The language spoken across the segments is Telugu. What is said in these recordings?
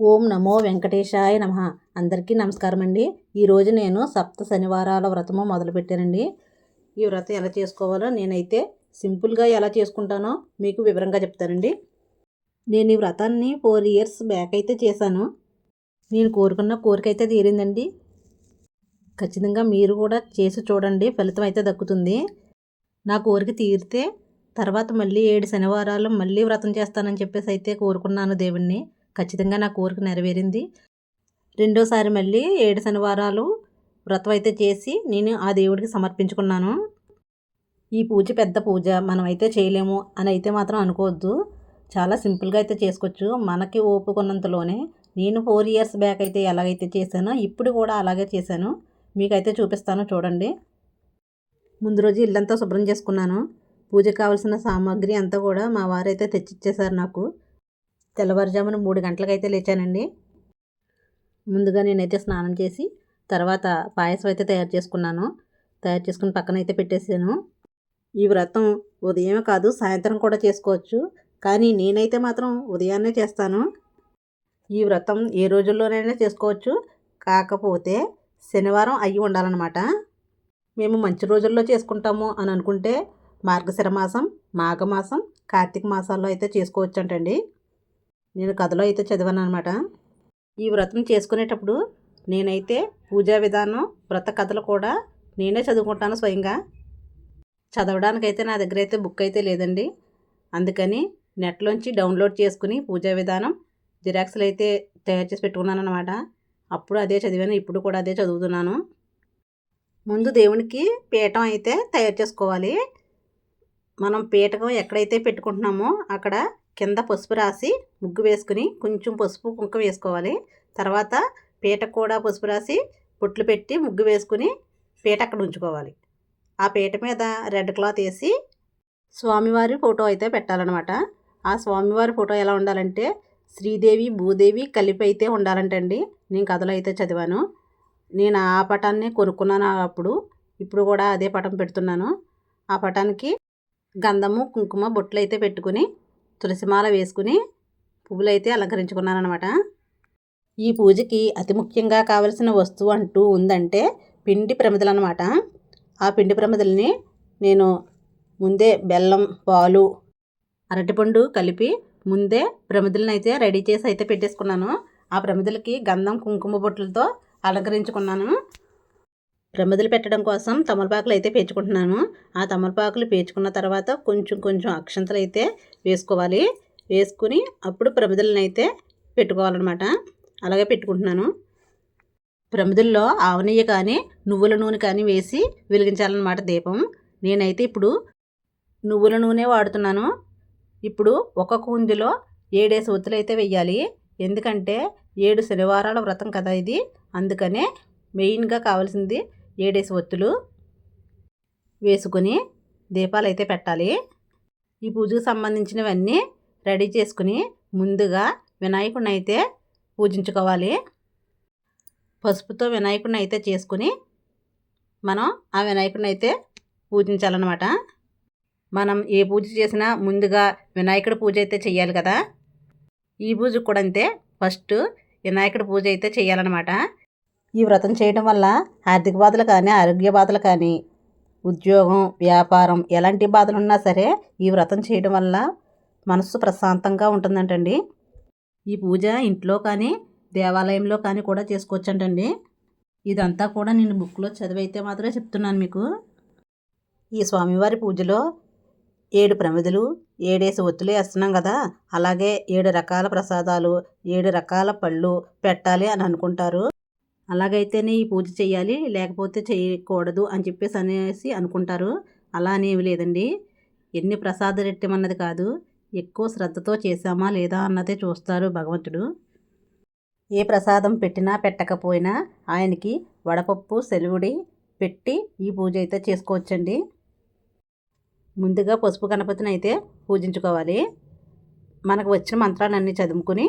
ఓం నమో వెంకటేశాయ నమ. అందరికీ నమస్కారం అండి ఈరోజు నేను సప్త శనివారాల వ్రతము మొదలుపెట్టానండి. ఈ వ్రతం ఎలా చేసుకోవాలో నేనైతే సింపుల్గా ఎలా చేసుకుంటానో మీకు వివరంగా చెప్తానండి. నేను ఈ వ్రతాన్ని ఫోర్ ఇయర్స్ బ్యాక్ అయితే చేశాను. నేను కోరుకున్న కోరిక అయితే తీరిందండి. ఖచ్చితంగా మీరు కూడా చేసి చూడండి. ఫలితం అయితే దక్కుతుంది. నా కోరిక తీరితే తర్వాత మళ్ళీ ఏడు శనివారాలు మళ్ళీ వ్రతం చేస్తానని చెప్పేసి అయితే కోరుకున్నాను దేవుణ్ణి. ఖచ్చితంగా నా కోరిక నెరవేరింది. రెండోసారి మళ్ళీ ఏడు శనివారాలు వ్రతం అయితే చేసి నేను ఆ దేవుడికి సమర్పించుకున్నాను. ఈ పూజ పెద్ద పూజ మనం అయితే చేయలేము అని అయితే మాత్రం అనుకోవద్దు. చాలా సింపుల్గా అయితే చేసుకోవచ్చు. మనకి ఓపుకున్నంతలోనే నేను ఫోర్ ఇయర్స్ బ్యాక్ అయితే ఎలాగైతే చేశానో ఇప్పుడు కూడా అలాగే చేశాను. మీకైతే చూపిస్తాను చూడండి. ముందు రోజు ఇల్లంతా శుభ్రం చేసుకున్నాను. పూజకు కావాల్సిన సామాగ్రి అంతా కూడా మా వారైతే తెచ్చిచ్చేశారు నాకు. తెల్లవారుజామున మూడు గంటలకైతే లేచానండి. ముందుగా నేనైతే స్నానం చేసి తర్వాత పాయసం అయితే తయారు చేసుకున్నాను. తయారు చేసుకుని పక్కన అయితే పెట్టేసాను ఈ వ్రతం ఉదయమే కాదు సాయంత్రం కూడా చేసుకోవచ్చు. కానీ నేనైతే మాత్రం ఉదయాన్నే చేస్తాను. ఈ వ్రతం ఏ రోజుల్లోనైనా చేసుకోవచ్చు. కాకపోతే శనివారం అయ్యి ఉండాలన్నమాట. మేము మంచి రోజుల్లో చేసుకుంటాము అని అనుకుంటే మార్గశిర మాసం మాఘమాసం కార్తీక మాసాల్లో అయితే చేసుకోవచ్చు అంటండి నేను కథలో అయితే చదివాను అనమాట ఈ వ్రతం చేసుకునేటప్పుడు నేనైతే పూజా విధానం వ్రత కథలు కూడా నేనే చదువుకుంటాను స్వయంగా. చదవడానికైతే నా దగ్గర అయితే బుక్ అయితే లేదండి. అందుకని నెట్లోంచి డౌన్లోడ్ చేసుకుని పూజా విధానం జిరాక్స్లు అయితే తయారు చేసి పెట్టుకున్నాను అనమాట అప్పుడు అదే చదివాను ఇప్పుడు కూడా అదే చదువుతున్నాను. ముందు దేవునికి పీఠం అయితే తయారు చేసుకోవాలి. మనం పీఠకం ఎక్కడైతే పెట్టుకుంటున్నామో అక్కడ కింద పసుపు రాసి ముగ్గు వేసుకుని కొంచెం పసుపు కుంకుమ వేసుకోవాలి. తర్వాత పీట కూడా పసుపు రాసి పొట్లు పెట్టి ముగ్గు వేసుకుని పీట అక్కడ ఉంచుకోవాలి. ఆ పీట మీద రెడ్ క్లాత్ వేసి స్వామివారి ఫోటో అయితే పెట్టాలన్నమాట. ఆ స్వామివారి ఫోటో ఎలా ఉండాలంటే శ్రీదేవి భూదేవి కలిపి అయితే ఉండాలంటండి. నేను కథలో అయితే చదివాను. నేను ఆ పటాన్ని కొనుక్కున్నాను అప్పుడు. ఇప్పుడు కూడా అదే పటం పెడుతున్నాను. ఆ పటానికి గంధము కుంకుమ బొట్లు అయితే పెట్టుకుని తులసిమాల వేసుకుని పువ్వులైతే అలంకరించుకున్నాను అనమాట ఈ పూజకి అతి ముఖ్యంగా కావలసిన వస్తువు అంటూ ఉందంటే పిండి ప్రమిదలు అనమాట ఆ పిండి ప్రమిదల్ని నేను ముందే బెల్లం పాలు అరటిపండు కలిపి ముందే ప్రమిదలను అయితే రెడీ చేసి అయితే పెట్టేసుకున్నాను. ఆ ప్రమిదలకి గంధం కుంకుమ బొట్లతో అలంకరించుకున్నాను. ప్రమిదలు పెట్టడం కోసం తమలపాకులు అయితే పేర్చుకుంటున్నాను. ఆ తమలపాకులు పేర్చుకున్న తర్వాత కొంచెం కొంచెం అక్షంతలు అయితే వేసుకోవాలి. వేసుకుని అప్పుడు ప్రమిదలను అయితే పెట్టుకోవాలన్నమాట. అలాగే పెట్టుకుంటున్నాను. ప్రమిదల్లో ఆవనెయ్యి కానీ నువ్వుల నూనె కానీ వేసి వెలిగించాలన్నమాట దీపం. నేనైతే ఇప్పుడు నువ్వుల నూనె వాడుతున్నాను. ఇప్పుడు ఒక కుందిలో ఏడేసి ఒత్తులు అయితే వెయ్యాలి. ఎందుకంటే ఏడు శనివారాల వ్రతం కదా ఇది. అందుకనే మెయిన్గా కావాల్సింది ఏడేసి ఒత్తులు వేసుకుని దీపాలు అయితే పెట్టాలి. ఈ పూజకు సంబంధించినవన్నీ రెడీ చేసుకుని ముందుగా వినాయకుడిని అయితే పూజించుకోవాలి. పసుపుతో వినాయకుడిని అయితే చేసుకుని మనం ఆ వినాయకుడిని అయితే పూజించాలన్నమాట. మనం ఏ పూజ చేసినా ముందుగా వినాయకుడి పూజ అయితే చేయాలి కదా. ఈ పూజ కూడా అంతే. ఫస్ట్ వినాయకుడి పూజ అయితే చేయాలన్నమాట ఈ వ్రతం చేయడం వల్ల ఆర్థిక బాధలు కానీ ఆరోగ్య బాధలు కానీ ఉద్యోగం వ్యాపారం ఎలాంటి బాధలు ఉన్నా సరే ఈ వ్రతం చేయడం వల్ల మనస్సు ప్రశాంతంగా ఉంటుందంటండి. ఈ పూజ ఇంట్లో కానీ దేవాలయంలో కానీ కూడా చేసుకోవచ్చంటండి. ఇదంతా కూడా నేను బుక్లో చదివైతే మాత్రమే చెప్తున్నాను మీకు. ఈ స్వామివారి పూజలో ఏడు ప్రమిదలు ఏడేసి ఒత్తులు వేస్తున్నాం కదా అలాగే ఏడు రకాల ప్రసాదాలు ఏడు రకాల పళ్ళు పెట్టాలి అని అనుకుంటారు. అలాగైతేనే ఈ పూజ చేయాలి లేకపోతే చేయకూడదు అని చెప్పేసి అనేసి అనుకుంటారు. అలా అనేవి లేదండి. ఎన్ని ప్రసాద రెట్టమన్నది కాదు ఎక్కువ శ్రద్ధతో చేశామా లేదా అన్నదే చూస్తారు భగవంతుడు. ఏ ప్రసాదం పెట్టినా పెట్టకపోయినా ఆయనకి వడపప్పు సెలవుడి పెట్టి ఈ పూజ అయితే చేసుకోవచ్చండి. ముందుగా పసుపు గణపతిని అయితే పూజించుకోవాలి. మనకు వచ్చిన మంత్రాలన్నీ చదువుకుని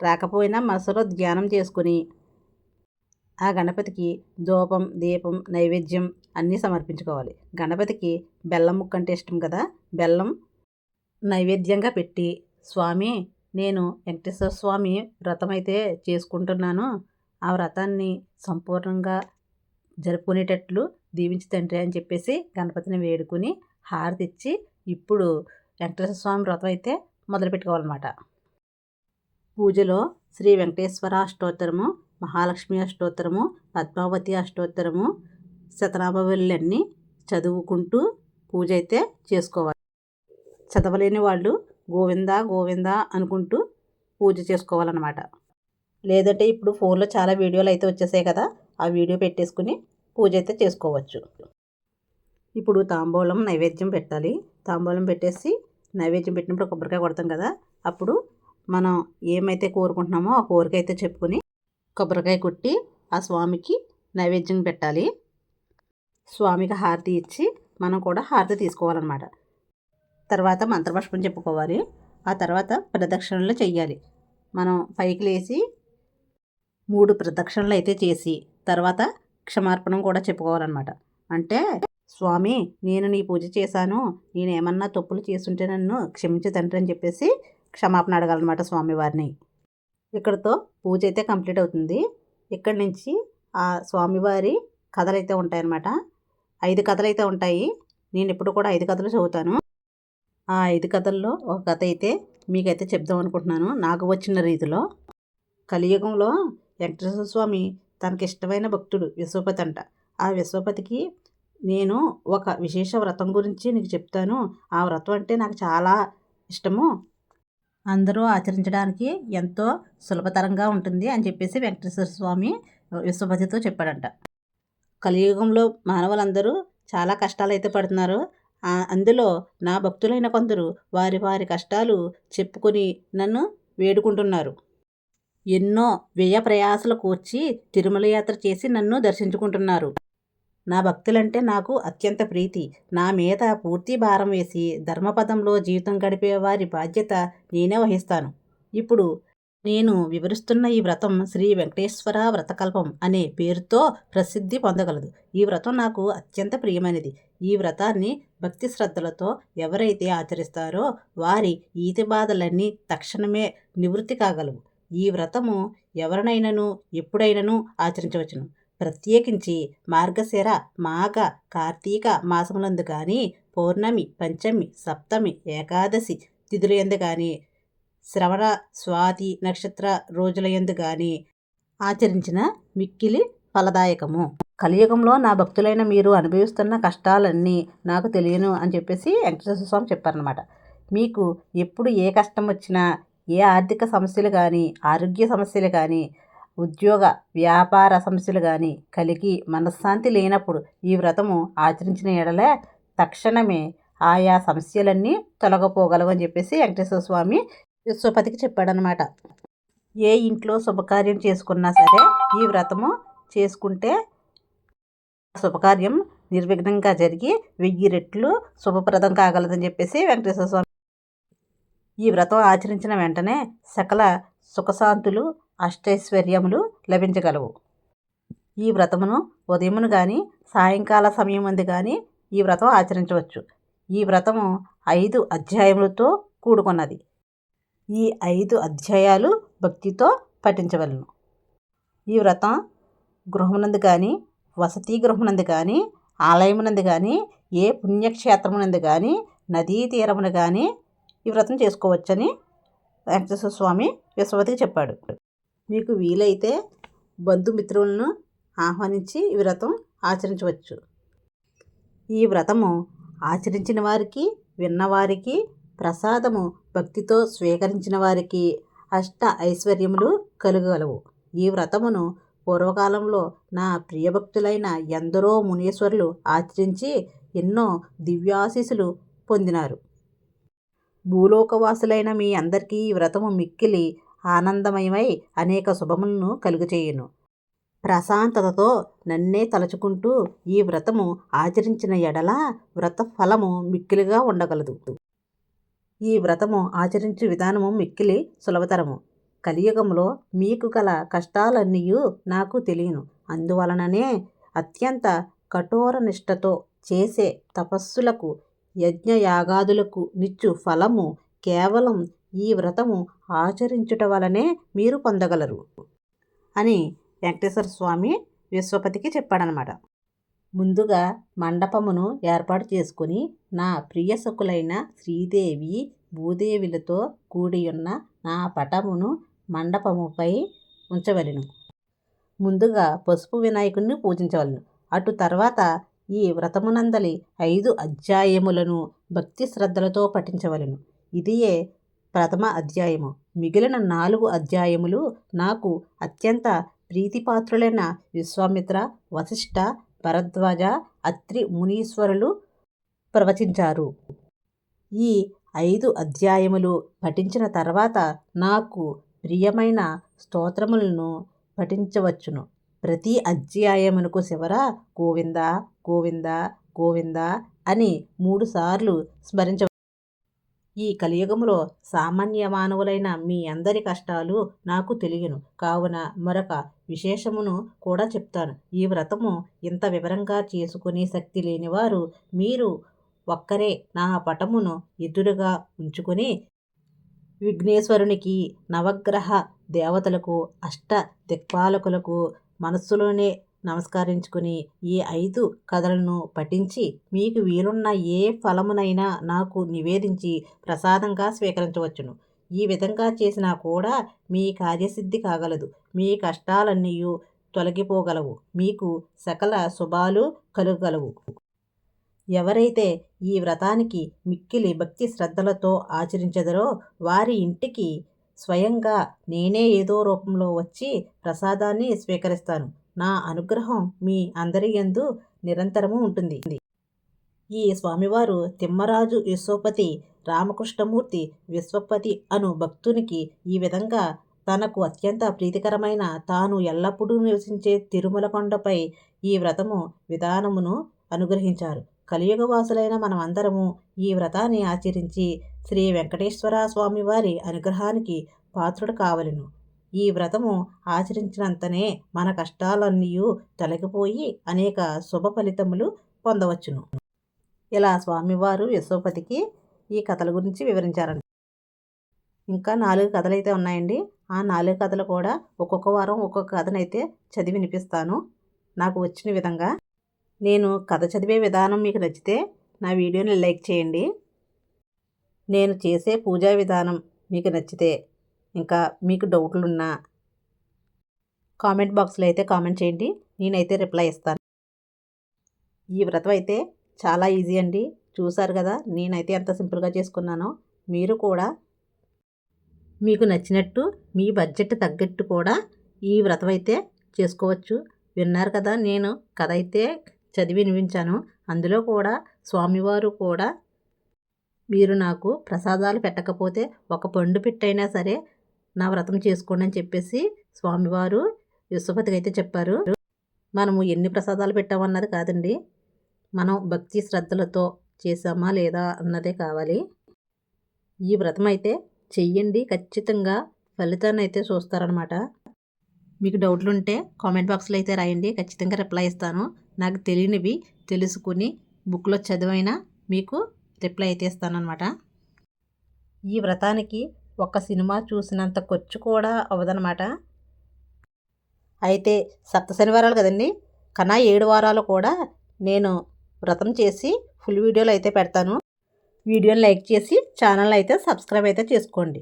రాకపోయినా మనసులో ధ్యానం చేసుకుని ఆ గణపతికి ధూపం దీపం నైవేద్యం అన్నీ సమర్పించుకోవాలి. గణపతికి బెల్లం ముక్క అంటే ఇష్టం కదా? బెల్లం నైవేద్యంగా పెట్టి స్వామి నేను వెంకటేశ్వర స్వామి వ్రతం అయితే చేసుకుంటున్నాను. ఆ వ్రతాన్ని సంపూర్ణంగా జరుపుకునేటట్లు దీవించి తండ్రి అని చెప్పేసి గణపతిని వేడుకుని హారతి ఇచ్చి ఇప్పుడు వెంకటేశ్వర స్వామి వ్రతం అయితే మొదలు పెట్టుకోవాలన్నమాట పూజలో శ్రీ వెంకటేశ్వర అష్టోత్తరము మహాలక్ష్మి అష్టోత్తరము పద్మావతి అష్టోత్తరము శతనామవల్లి చదువుకుంటూ పూజ అయితే చేసుకోవాలి. చదవలేని వాళ్ళు గోవింద గోవింద అనుకుంటూ పూజ చేసుకోవాలన్నమాట. లేదంటే ఇప్పుడు ఫోన్లో చాలా వీడియోలు అయితే వచ్చేసాయి కదా ఆ వీడియో పెట్టేసుకుని పూజ అయితే చేసుకోవచ్చు. ఇప్పుడు తాంబూలం నైవేద్యం పెట్టాలి. తాంబూలం పెట్టేసి నైవేద్యం పెట్టినప్పుడు కొబ్బరికాయ కొడతాం కదా అప్పుడు మనం ఏమైతే కోరుకుంటున్నామో ఆ కోరిక అయితే చెప్పుకొని కొబ్బరికాయ కొట్టి ఆ స్వామికి నైవేద్యం పెట్టాలి. స్వామికి హారతి ఇచ్చి మనం కూడా హారతి తీసుకోవాలన్నమాట. తర్వాత మంత్రపుష్పం చెప్పుకోవాలి. ఆ తర్వాత ప్రదక్షిణలు చేయాలి మనం పైకి లేచి మూడు ప్రదక్షిణలు అయితే చేసి తర్వాత క్షమార్పణం కూడా చెప్పుకోవాలన్నమాట. అంటే స్వామి నేను నీ పూజ చేశాను. నేనేమన్నా తప్పులు చేస్తుంటే నన్ను క్షమించి తండ్రి అని చెప్పేసి క్షమాపణ అడగాలన్నమాట స్వామివారిని ఇక్కడతో పూజ అయితే కంప్లీట్ అవుతుంది. ఇక్కడి నుంచి ఆ స్వామివారి కథలు అయితే ఉంటాయన్నమాట. ఐదు కథలు అయితే ఉంటాయి. నేను ఇప్పుడు కూడా ఐదు కథలు చదువుతాను. ఆ ఐదు కథల్లో ఒక కథ అయితే మీకైతే చెప్దాం అనుకుంటున్నాను. నాకు వచ్చిన రీతిలో కలియుగంలో వెంకటేశ్వర స్వామి తనకి ఇష్టమైన భక్తుడు విశ్వపతి అంట. ఆ విశ్వపతికి నేను ఒక విశేష వ్రతం గురించి నీకు చెప్తాను. ఆ వ్రతం అంటే నాకు చాలా ఇష్టము. అందరూ ఆచరించడానికి ఎంతో సులభతరంగా ఉంటుంది అని చెప్పేసి వెంకటేశ్వర స్వామి విశ్వపతితో చెప్పాడంట. కలియుగంలో మానవులందరూ చాలా కష్టాలు అయితే పడుతున్నారు అందులో నా భక్తులైన కొందరు వారి వారి కష్టాలు చెప్పుకొని నన్ను వేడుకుంటున్నారు. ఎన్నో వ్యయ ప్రయాసలు కూర్చి తిరుమల యాత్ర చేసి నన్ను దర్శించుకుంటున్నారు. నా భక్తులంటే నాకు అత్యంత ప్రీతి. నా మీద పూర్తి భారం వేసి ధర్మపదంలో జీవితం గడిపే వారి బాధ్యత నేనే వహిస్తాను. ఇప్పుడు నేను వివరిస్తున్న ఈ వ్రతం శ్రీ వెంకటేశ్వర వ్రతకల్పం అనే పేరుతో ప్రసిద్ధి పొందగలదు. ఈ వ్రతం నాకు అత్యంత ప్రియమైనది. ఈ వ్రతాన్ని భక్తి శ్రద్ధలతో ఎవరైతే ఆచరిస్తారో వారి ఈతి బాధలన్నీ తక్షణమే నివృత్తి కాగలవు. ఈ వ్రతము ఎవరినైనాను ఎప్పుడైనాను ఆచరించవచ్చును. ప్రత్యేకించి మార్గశిర మాఘ కార్తీక మాసములందు కానీ పౌర్ణమి పంచమి సప్తమి ఏకాదశి తిథులయందు కానీ శ్రవణ స్వాతి నక్షత్ర రోజులయందు కానీ ఆచరించిన మిక్కిలి ఫలదాయకము. కలియుగంలో నా భక్తులైన మీరు అనుభవిస్తున్న కష్టాలన్నీ నాకు తెలియను అని చెప్పేసి వెంకటేశ్వర స్వామి చెప్పారనమాట మీకు ఎప్పుడు ఏ కష్టం వచ్చినా ఏ ఆర్థిక సమస్యలు కానీ ఆరోగ్య సమస్యలు కానీ ఉద్యోగ వ్యాపార సమస్యలు కానీ కలిగి మనశ్శాంతి లేనప్పుడు ఈ వ్రతము ఆచరించిన ఎడలే తక్షణమే ఆయా సమస్యలన్నీ తొలగపోగలవు అని చెప్పేసి వెంకటేశ్వర స్వామి విశ్వపతికి చెప్పాడనమాట ఏ ఇంట్లో శుభకార్యం చేసుకున్నా సరే ఈ వ్రతము చేసుకుంటే శుభకార్యం నిర్విఘ్నంగా జరిగి వెయ్యి రెట్లు శుభప్రదం కాగలదని చెప్పేసి వెంకటేశ్వర స్వామి ఈ వ్రతం ఆచరించిన వెంటనే సకల సుఖశాంతులు అష్టైశ్వర్యములు లభించగలవు. ఈ వ్రతమును ఉదయమును కానీ సాయంకాల సమయం అందు కానీ ఈ వ్రతం ఆచరించవచ్చు. ఈ వ్రతము ఐదు అధ్యాయములతో కూడుకున్నది. ఈ ఐదు అధ్యాయాలు భక్తితో పఠించవలను. ఈ వ్రతం గృహమునందు కానీ వసతి గృహమునందు కానీ ఆలయమునందు కానీ ఏ పుణ్యక్షేత్రమునందు కానీ నదీ తీరమును కానీ ఈ వ్రతం చేసుకోవచ్చని వెంకటేశ్వర స్వామి విశ్వవతికి చెప్పాడు. మీకు వీలైతే బంధుమిత్రులను ఆహ్వానించి ఈ వ్రతం ఆచరించవచ్చు. ఈ వ్రతము ఆచరించిన వారికి విన్నవారికి ప్రసాదము భక్తితో స్వీకరించిన వారికి అష్ట ఐశ్వర్యములు కలుగలవు ఈ వ్రతమును పూర్వకాలంలో నా ప్రియభక్తులైన ఎందరో మునీశ్వరులు ఆచరించి ఎన్నో దివ్యాశీసులు పొందినారు. భూలోకవాసులైన మీ అందరికీ ఈ వ్రతము మిక్కిలి ఆనందమయమై అనేక శుభములను కలుగచేయును. ప్రశాంతతతో నన్నే తలుచుకుంటూ ఈ వ్రతము ఆచరించిన ఎడల వ్రత ఫలము మిక్కిలిగా ఉండగలదు. ఈ వ్రతము ఆచరించే విధానము మిక్కిలి సులభతరము. కలియుగంలో మీకు గల కష్టాలన్నీ నాకు తెలియను. అందువలననే అత్యంత కఠోర నిష్టతో చేసే తపస్సులకు యజ్ఞయాగాదులకు నిచ్చు ఫలము కేవలం ఈ వ్రతము ఆచరించుట వలనే మీరు పొందగలరు అని వెంకటేశ్వర స్వామి విశ్వపతికి చెప్పాడనమాట ముందుగా మండపమును ఏర్పాటు చేసుకుని నా ప్రియసకులైన శ్రీదేవి భూదేవులతో కూడి ఉన్న నా పటమును మండపముపై ఉంచవలెను. ముందుగా పసుపు వినాయకుడిని పూజించవలను. అటు తర్వాత ఈ వ్రతమునందలి ఐదు అధ్యాయములను భక్తి శ్రద్ధలతో పఠించవలను. ఇదియే ప్రథమ అధ్యాయము. మిగిలిన నాలుగు అధ్యాయములు నాకు అత్యంత ప్రీతిపాత్రులైన విశ్వామిత్ర వశిష్ఠ భరద్వాజ అత్రి మునీశ్వరులు ప్రవచించారు. ఈ ఐదు అధ్యాయములు పఠించిన తర్వాత నాకు ప్రియమైన స్తోత్రములను పఠించవచ్చును. ప్రతి అధ్యాయమునకు చివర గోవింద గోవింద గోవింద అని మూడుసార్లు స్మరించ ఈ కలియుగములో సామాన్య మానవులైన మీ అందరి కష్టాలు నాకు తెలియను. కావున మరొక విశేషమును కూడా చెప్తాను. ఈ వ్రతము ఇంత వివరంగా చేసుకునే శక్తి లేనివారు మీరు ఒక్కరే. నా పటమును ఎదురుగా ఉంచుకొని విఘ్నేశ్వరునికి నవగ్రహ దేవతలకు అష్ట దిక్పాలకులకు మనస్సులోనే నమస్కరించుకుని ఈ ఐదు కథలను పఠించి మీకు వీలున్న ఏ ఫలమునైనా నాకు నివేదించి ప్రసాదంగా స్వీకరించవచ్చును. ఈ విధంగా చేసినా కూడా మీ కార్యసిద్ధి కాగలదు. మీ కష్టాలన్నీ తొలగిపోగలవు. మీకు సకల శుభాలు కలగలవు. ఎవరైతే ఈ వ్రతానికి మిక్కిలి భక్తి శ్రద్ధలతో ఆచరించదరో వారి ఇంటికి స్వయంగా నేనే ఏదో రూపంలో వచ్చి ప్రసాదాన్ని స్వీకరిస్తాను. నా అనుగ్రహం మీ అందరి యందు నిరంతరము ఉంటుంది. ఈ స్వామివారు తిమ్మరాజు యశోపతి రామకృష్ణమూర్తి విశ్వపతి అను భక్తునికి ఈ విధంగా తనకు అత్యంత ప్రీతికరమైన తాను ఎల్లప్పుడూ నివసించే తిరుమల కొండపై ఈ వ్రతము విధానమును అనుగ్రహించారు. కలియుగవాసులైన మనమందరము ఈ వ్రతాన్ని ఆచరించి శ్రీ వెంకటేశ్వర స్వామివారి అనుగ్రహానికి పాత్రుడు కావలను. ఈ వ్రతము ఆచరించినంతనే మన కష్టాలన్నీ తొలగిపోయి అనేక శుభ ఫలితములు పొందవచ్చును. ఇలా స్వామివారు యశోపతికి ఈ కథల గురించి వివరించారండి ఇంకా నాలుగు కథలు అయితే ఉన్నాయండి. ఆ నాలుగు కథలు కూడా ఒక్కొక్క వారం ఒక్కొక్క కథనైతే చదివి వినిపిస్తాను. నాకు వచ్చిన విధంగా నేను కథ చదివే విధానం మీకు నచ్చితే నా వీడియోని లైక్ చేయండి. నేను చేసే పూజా విధానం మీకు నచ్చితే ఇంకా మీకు డౌట్లు ఉన్నా కామెంట్ బాక్స్లో అయితే కామెంట్ చేయండి. నేనైతే రిప్లై ఇస్తాను. ఈ వ్రతం అయితే చాలా ఈజీ అండి. చూసారు కదా నేనైతే ఎంత సింపుల్గా చేసుకున్నానో మీరు కూడా మీకు నచ్చినట్టు మీ బడ్జెట్ తగ్గట్టు కూడా ఈ వ్రతం అయితే చేసుకోవచ్చు. విన్నారు కదా నేను కథ అయితే చదివి వినిపించాను. అందులో కూడా స్వామివారు కూడా మీరు నాకు ప్రసాదాలు పెట్టకపోతే ఒక పండు పెట్టైనా సరే నా వ్రతం చేసుకోండి అని చెప్పేసి స్వామివారు విశ్వపతికి అయితే చెప్పారు. మనము ఎన్ని ప్రసాదాలు పెట్టామన్నది కాదండి. మనం భక్తి శ్రద్ధలతో చేసామా లేదా అన్నదే కావాలి. ఈ వ్రతం అయితే చెయ్యండి. ఖచ్చితంగా ఫలితాన్ని అయితే చూస్తారనమాట మీకు డౌట్లు ఉంటే కామెంట్ బాక్స్లో అయితే రాయండి. ఖచ్చితంగా రిప్లై ఇస్తాను. నాకు తెలియనివి తెలుసుకుని బుక్లో చదివైనా మీకు రిప్లై అయితే ఇస్తాను అనమాట ఈ వ్రతానికి ఒక సినిమా చూసినంత ఖర్చు కూడా అవ్వదనమాట అయితే సప్త శనివారాలు కదండి. కన్నా ఏడు వారాలు కూడా నేను వ్రతం చేసి ఫుల్ వీడియోలు అయితే పెడతాను. వీడియోని లైక్ చేసి ఛానల్ అయితే సబ్స్క్రైబ్ అయితే చేసుకోండి.